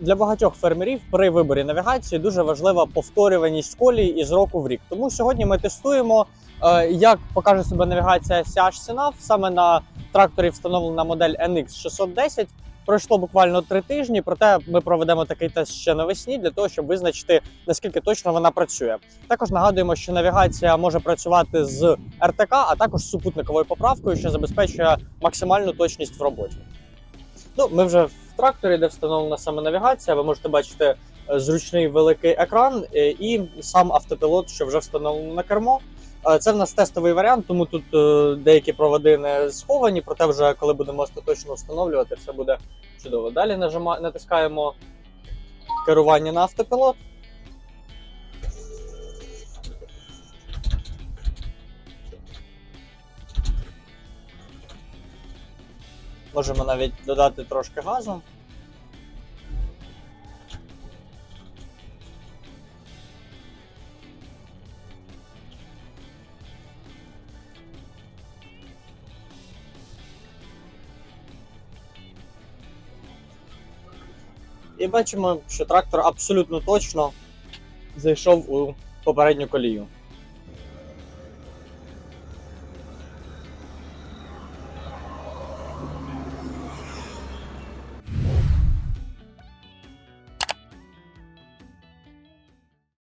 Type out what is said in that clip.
Для багатьох фермерів при виборі навігації дуже важлива повторюваність колій із року в рік. Тому сьогодні ми тестуємо, е, як покаже себе навігація CH Сінав саме на тракторі встановлена модель NX 610. Пройшло буквально три тижні, проте ми проведемо такий тест ще навесні для того, щоб визначити наскільки точно вона працює. Також нагадуємо, що навігація може працювати з РТК, а також з супутниковою поправкою, що забезпечує максимальну точність в роботі. Ну, ми вже тракторі, де встановлена саме навігація. Ви можете бачити е, зручний великий екран е, і сам автопілот, що вже встановлено на кермо. Е, Це в нас тестовий варіант, тому тут деякі проводи не сховані, проте вже коли будемо остаточно встановлювати, все буде чудово. Далі нажима... натискаємо керування на автопілот. Можемо навіть додати трошки газу. І бачимо, що трактор абсолютно точно зайшов у попередню колію.